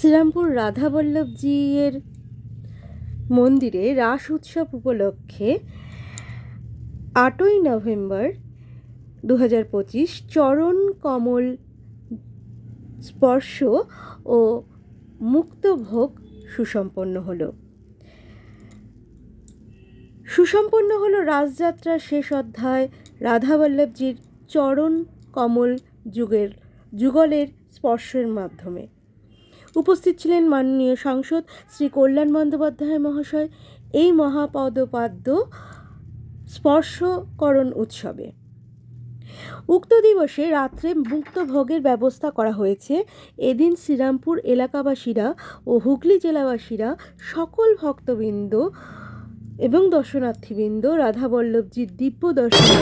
শ্রীরামপুর রাধাবল্লভজির মন্দিরে রাস উৎসব উপলক্ষে আটই নভেম্বর দু হাজার পঁচিশ চরণ কমল স্পর্শ ও মুক্ত ভোগ সুসম্পন্ন হলো। সুসম্পন্ন হলো রাসযাত্রার শেষ অধ্যায় রাধাবল্লভজির চরণ কমল যুগের, যুগলের স্পর্শের মাধ্যমে। উপস্থিত ছিলেন মাননীয় সাংসদ শ্রী কল্যাণ বন্দ্যোপাধ্যায় মহাশয়। এই মহাপদপাদ্য স্পর্শকরণ উৎসবে। উক্ত দিবসে রাত্রে মুক্ত ভোগের ব্যবস্থা করা হয়েছে। এদিন শ্রীরামপুর এলাকাবাসীরা ও হুগলি জেলাবাসীরা সকল ভক্তবৃন্দ এবং দর্শনার্থীবৃন্দ, রাধাবল্লভজির দিব্য দর্শন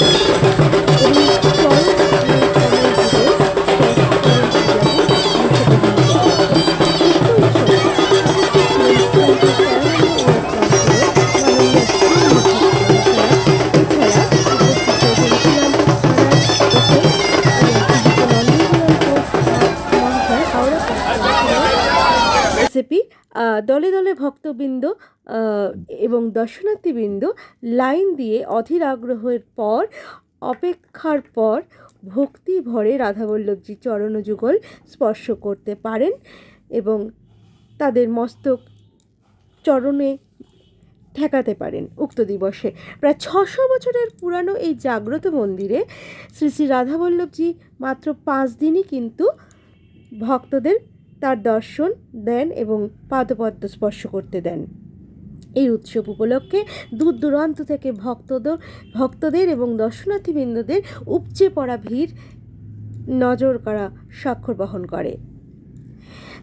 রেসিপি দলে দলে ভক্তবৃন্দ এবং দর্শনার্থীবৃন্দ লাইন দিয়ে অধীর আগ্রহের পর, অপেক্ষার পর ভক্তি ভরে রাধাবল্লভজি চরণযুগল স্পর্শ করতে পারেন এবং তাদের মস্তক চরণে ঠেকাতে পারেন উক্ত দিবসে। প্রায় ছশো বছরের পুরানো এই জাগ্রত মন্দিরে শ্রী শ্রী রাধাবল্লভজি মাত্র পাঁচ দিনই কিন্তু ভক্তদের তার দর্শন দেন এবং পাদপদ্ম স্পর্শ করতে দেন। এই উৎসব উপলক্ষে দূর দূরান্ত থেকে ভক্তদের ভক্তদের এবং দর্শনার্থীবৃন্দদের উপচে পড়া ভিড় নজর করা স্বাক্ষর বহন করে।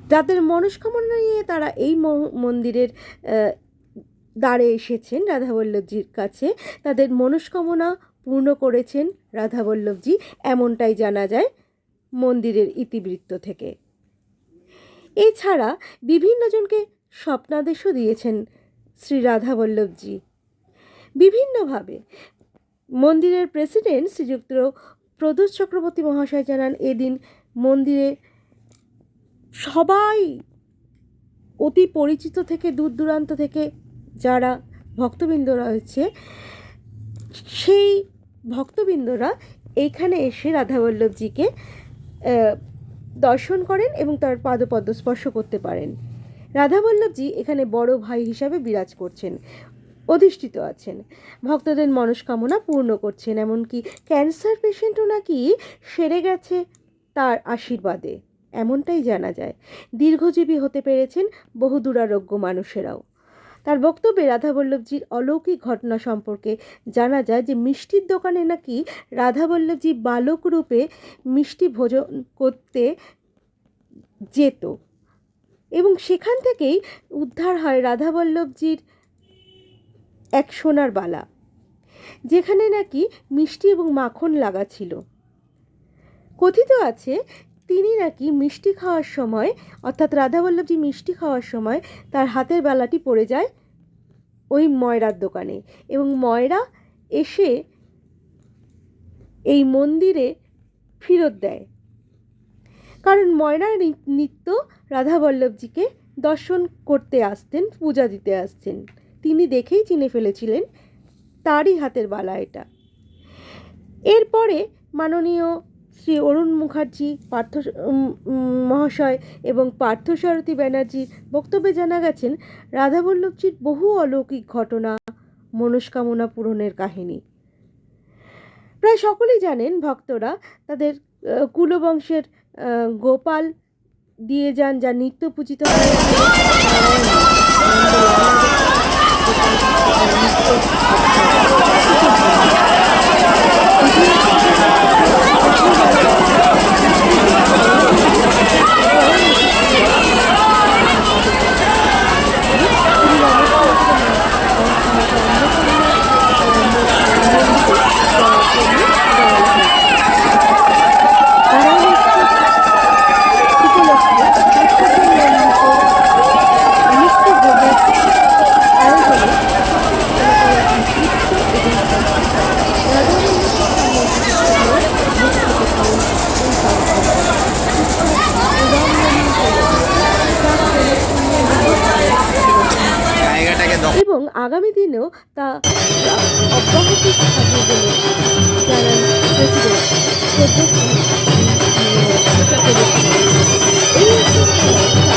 যাদের মনস্কামনা নিয়ে তারা এই মন্দিরের দ্বারে এসেছেন রাধাবল্লভজির কাছে, তাদের মনস্কামনা পূর্ণ করেছেন রাধাবল্লভজি, এমনটাই জানা যায় মন্দিরের ইতিবৃত্ত থেকে। এছাড়া বিভিন্নজনকে স্বপ্নাদেশও দিয়েছেন শ্রী রাধাবল্লভজি। বিভিন্নভাবে মন্দিরের প্রেসিডেন্ট শ্রীযুক্ত প্রদোষ চক্রবর্তী মহাশয় জানান, এদিন মন্দিরে সবাই অতি পরিচিত থেকে, দূর দূরান্ত থেকে যারা ভক্তবৃন্দ রয়েছে, সেই ভক্তবৃন্দরা এখানে এসে রাধাবল্লভজিকে দর্শন করেন এবং তার পাদপদ্ম স্পর্শ করতে পারেন। রাধাবল্লভজি এখানে বড় ভাই হিসাবে বিরাজ করছেন, অধিষ্ঠিত আছেন। ভক্তদের মনস্কামনা পূর্ণ করছেন, এমনকি ক্যান্সার পেশেন্টও নাকি সেরে গেছে তার আশীর্বাদে, এমনটাই জানা যায়। দীর্ঘজীবী হতে পেরেছেন বহু দুরারোগ্য মানুষেরাও। তার বক্তব্যে রাধাবল্লভজির অলৌকিক ঘটনা সম্পর্কে জানা যায় যে মিষ্টির দোকানে নাকি রাধাবল্লভজি বালক রূপে মিষ্টি ভোজন করতে যেত এবং সেখান থেকেই উদ্ধার হয় রাধাবল্লভজির এক সোনার বালা, যেখানে নাকি মিষ্টি এবং মাখন লাগা ছিল। কথিত আছে তিনি নাকি মিষ্টি খাওয়ার সময়, অর্থাৎ রাধাবল্লভজি মিষ্টি খাওয়ার সময় তার হাতের বেলাটি পড়ে যায় ওই ময়রার দোকানে। এবং ময়রা এসে এই মন্দিরে ফেরত দেয়। কারণ ময়রা নিত্য রাধাবল্লভজিকে দর্শন করতে আসতেন, পূজা দিতে আসতেন। তিনি দেখেই চিনে ফেলেছিলেন তারই হাতের বালা এটা। এরপরে মাননীয় শ্রী অরুণ মুখার্জি, পার্থ মহাশয় এবং পার্থসারথী ব্যানার্জির বক্তব্যে জানা গেছেন, রাধাবল্লভজির বহু অলৌকিক ঘটনা, মনস্কামনা পূরণের কাহিনী। প্রায় সকলেই জানেন ভক্তরা তাদের কুলবংশের গোপাল দিয়ে যান যা নিত্য পূজিত হয়। এবং আগামী দিনেও তা অব্যাহতি থাকবে বলে জানান প্রেসিডেন্ট এই